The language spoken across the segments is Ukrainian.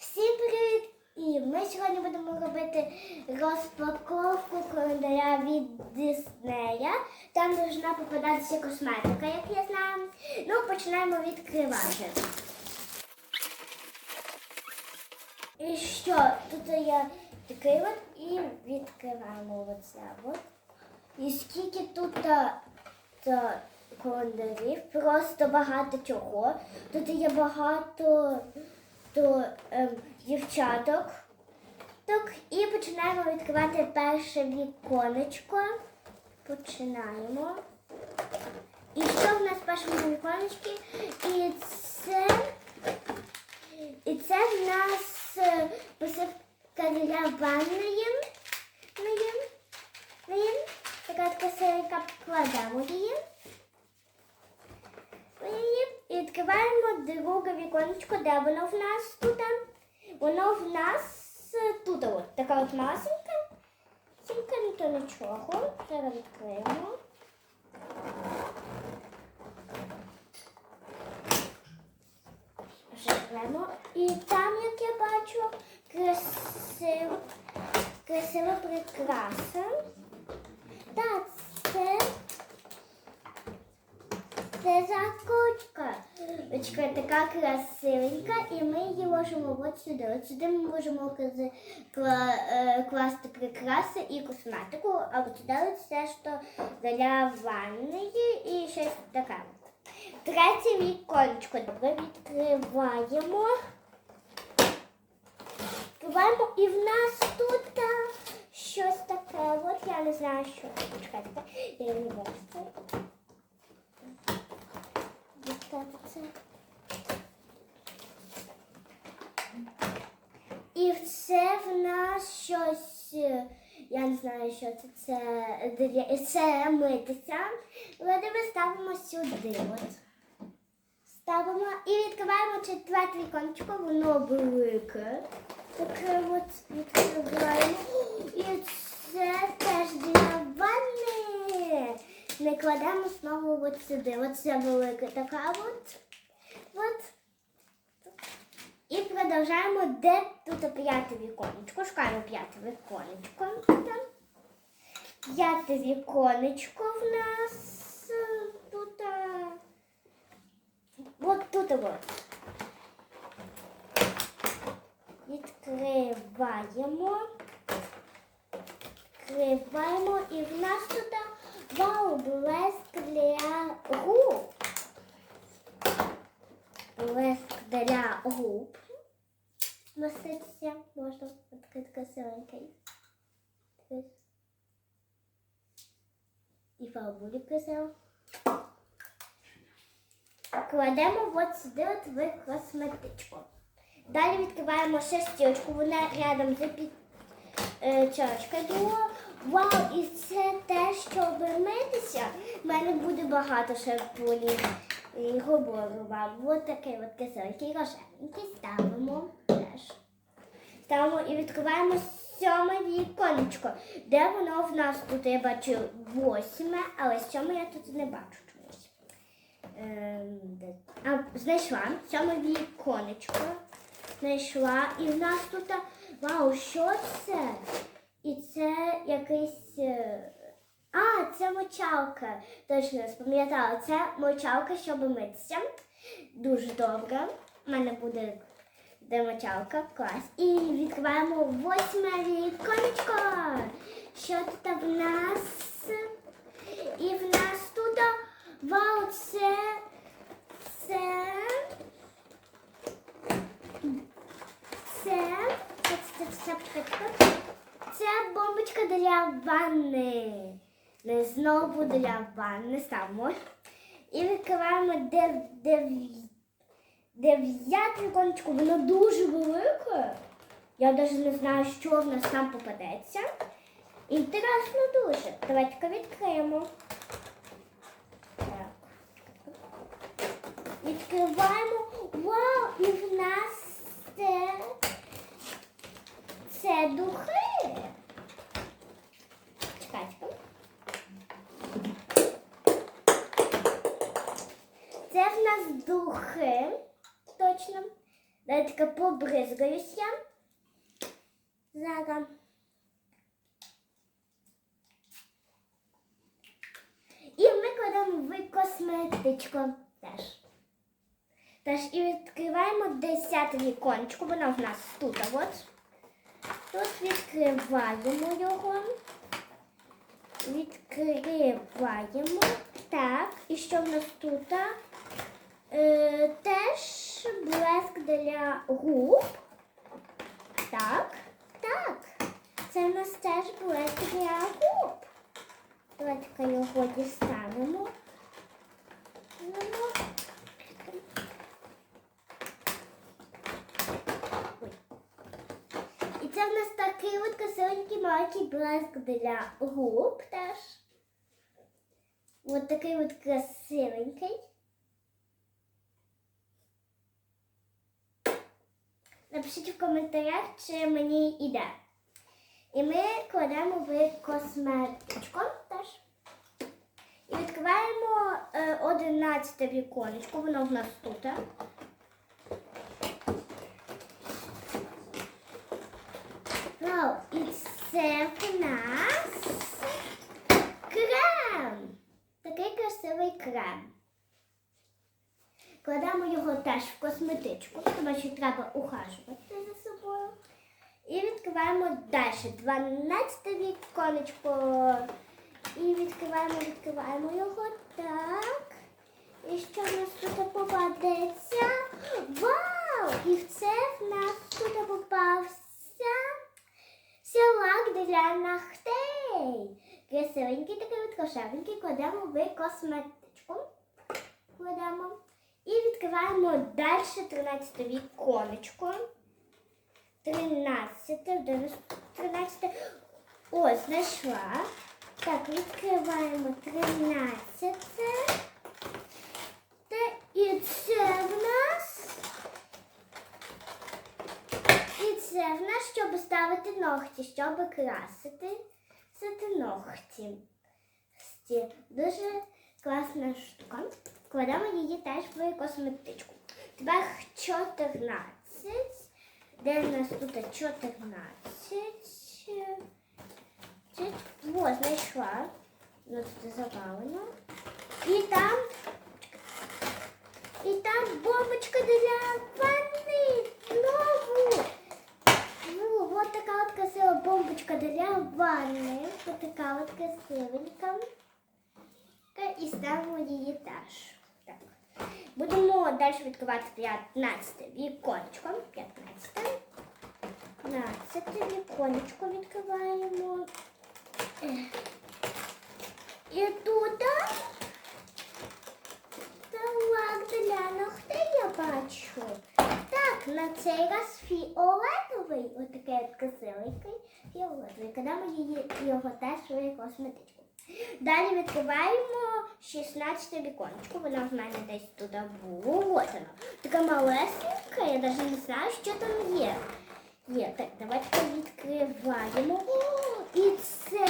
Всім привіт! І ми сьогодні будемо робити розпаковку календаря від Диснея. Там повинна попадатися косметика, як я знаю. Ну, починаємо відкривати. І що? Тут є такий от і відкриваємо оце от. І скільки тут та, та календарів, просто багато чого. Тут є багато то, ем, дівчаток. Так, і починаємо відкривати перше віконечко. Починаємо. І що в нас в першому віконечці? І це, і це в нас е, посипка для ванної. Така така серійка кладемо її. Відкриваємо друге віконечко, де воно в нас тут. Воно в нас е, тут от. Така от масенька. Сімка, ну то нічого. Зараз відкриємо. Живемо. І там, як я бачу, красиво, красива прикраса. Так, це, це закручка. Очка така красивенька, і ми її можемо от сюди. От сюди ми можемо е, класти прикраси і косметику, а от сюди все, що для ванної і щось таке. Третє віконечко. Добре, відкриваємо. Відкриваємо і в нас тут щось таке. От я не знаю, що це. Чекайте, я не можу. Це. І це в нас щось, я не знаю, що це, це, це митися. Ми ставимо сюди. От. Ставимо і відкриваємо четверте віконечко, воно велике. Таке от відкриваємо. І це теж для ванни. Не кладемо знову от сюди. Оце велике така от. От. І продовжаємо, де тут п'яте віконечко. Шукаємо п'яте віконечко. П'яте віконечко в нас тут. От тут от. Відкриваємо. Відкриваємо і в нас тут вау, блеск для губ. Блеск для губ. Маститься можна відкрити красивенький. І фарбулі красиво. Кладемо от сюди от в косметичку. Далі відкриваємо шестючку, вона рядом з під е, чашкою. Вау, і це те, щоб митися. У мене буде багато шампунів. І говорю вам. Ось такий от кисельки рожевенький ставимо теж. Ставимо і відкриваємо сьоме віконечко. Де воно в нас тут я бачу восьме, але сьоме я тут не бачу чомусь. Ем, А, знайшла сьоме віконечко. Знайшла. І в нас тут, вау, що це? І це якийсь. е, А, це мочалка. Точно спам'ятала. Це мочалка, щоб митися. Дуже добре. У мене буде де мочалка, клас. І відкриваємо восьме віконечко. Що тут в нас? І в нас тут вау, це. Це. Це. Це, це, це, це, це бомбочка для ванни. Не знову для ванни ставимо. І відкриваємо дев, дев. Воно дуже велике. Я навіть не знаю, що в нас там попадеться. Інтересно дуже. Давайте відкриємо. Так. Відкриваємо. Вау! І в нас це, це духи. Чекайте. Таке побризгаюсь я. Зараз. І ми кладемо в косметичку теж. Теж і відкриваємо десяте віконечко, воно в нас тут. От. Тут відкриваємо його. Відкриваємо. Так, і що в нас тут? Е, теж блеск для губ. Так, так. Це в нас теж блеск для губ. Давайте його дістанемо. І це в нас такий от красивенький маленький блеск для губ теж. От такий от красивенький. Напишіть в коментарях, чи мені йде. І ми кладемо в косметичку теж. І відкриваємо е, 11 віконечко, воно в нас тут. Вау, і це в нас крем. Такий красивий крем. Кладемо його теж в косметичку, тому що треба ухажувати за собою. І відкриваємо далі 12 віконечко. І відкриваємо, відкриваємо його так. І що в нас тут попадеться? Вау! І в це в нас тут попався сілак для ногтей. Красивенький такий от кошевенький кладемо в косметичку. Кладемо. І відкриваємо далі 13 віконечко. 13, де 13. О, знайшла. Так, відкриваємо 13. Та і це в нас. І це в нас, щоб ставити ногті, щоб красити ногті. Дуже класна штука. Кладемо її теж в косметичку. Тепер 14. Де в нас тут 14? О, знайшла. Ну, тут завалено. І там. І там бомбочка для ванни. Знову. Ну, вот така от красива бомбочка для ванни. Вот така от красивенька. І ставимо її теж. Так. Будемо далі відкривати 15 віконечко. 15. 15 віконечко відкриваємо. І тут талак для ногтей я бачу. Так, на цей раз фіолетовий, отакий от красивенький фіолетовий. Кидаємо її його теж косметичку. Далі відкриваємо 16 віконечко. Вона в мене десь тут було. Ось вона. Така малесенька, я навіть не знаю, що там є. Є, так, давайте відкриваємо. О, і це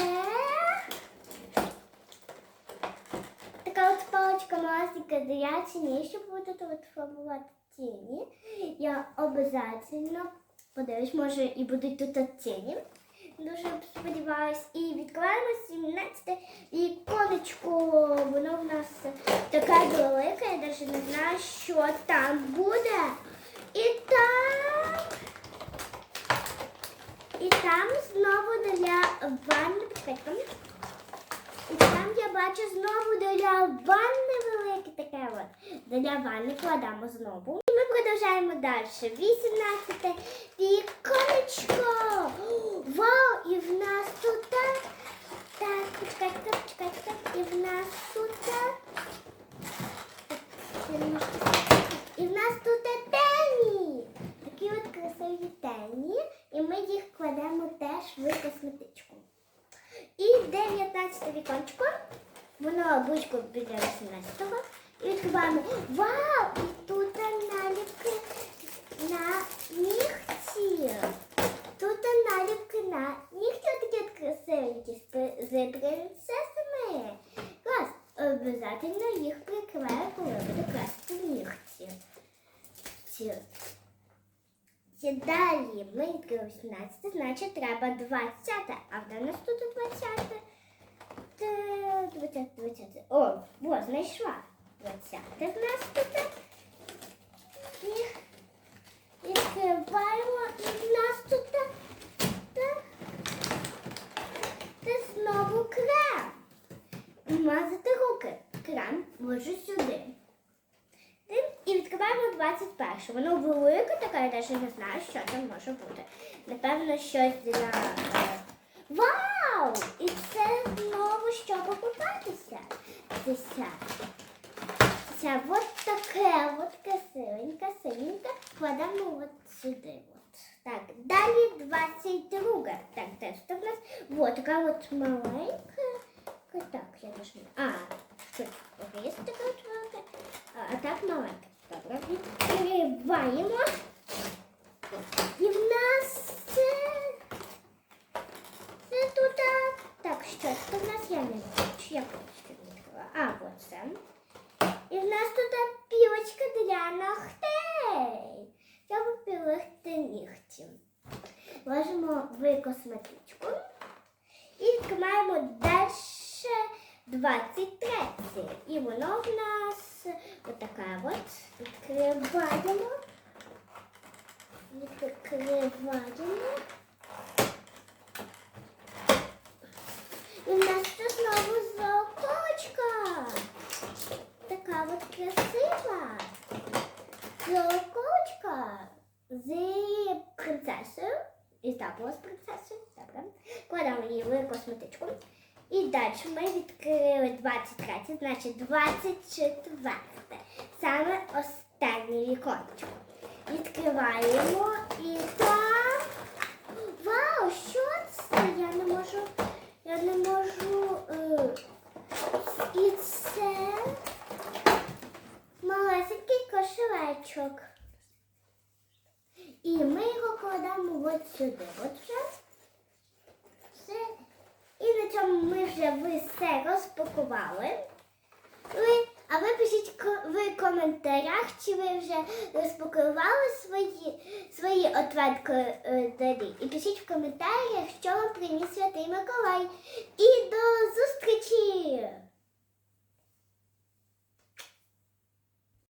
така от паличка малесенька для тіні, щоб от фарбувати тіні. Я обов'язково подивлюсь, може і будуть тут тіні. Дуже сподіваюсь. І відкриваємо 17 віконечко. Воно в нас таке велике, я навіть не знаю, що там буде. І там. І там знову для ванни. Почекайте. І там я бачу знову для ванни велике таке от. Для ванни кладемо знову. І ми продовжуємо далі. 18 віконечко. Вау! І в нас тут. Так, почекайте, почекайте. І в нас тут. І в нас тут тені. Такі от красиві тені. І ми їх кладемо теж в косметичку. І 19 віконечко. Воно близько біля 18-го. І відкриваємо. Вау! Обязательно їх прикриваю, коли буду красити нігті. Ці. Далі ми відкрили 18, значить треба 20. А в нас тут 20. Та, 20, 20. О, во, знайшла. 20 в нас тут. І відкриваємо. І в нас тут. Та, Крем сюди. І відкриваємо 21. Воно велике таке, я навіть не знаю, що там може бути. Напевно, щось для. е, Вау! І це знову щоб покупатися. Це це от таке, от красивеньке, синеньке. Кладемо от сюди. От. Так, далі 22. Так, теж в нас. Вот така от маленька. Так, я не. А, що це? Є така от маленька. А, так маленька. Добре, відкриваємо. І в нас це. Це тут. Так, що це в нас я не бачу. Я не відкрила. А, от це. І в нас тут пілочка для ногтей. Щоб пілити нігті. Ложимо в косметичку. І відкриваємо далі 23. І воно в нас отака от. Відкриваємо. Відкриваємо. І в нас тут знову золоточка. Така от красива. Золоточка з принцесою. І з принцесою. Добре. Кладемо її в косметичку. І далі ми відкрили 23, значить 24. Саме останнє віконечко. Відкриваємо і так. Вау, що це? Я не можу. Я не можу. Е, і це малесенький кошелечок. І ми його кладемо от сюди. От вже. Все. І на цьому ви все розпакували. Ви, а ви пишіть в коментарях, чи ви вже розпакували свої, свої отвертки І пишіть в коментарях, що вам приніс Святий Миколай. І до зустрічі!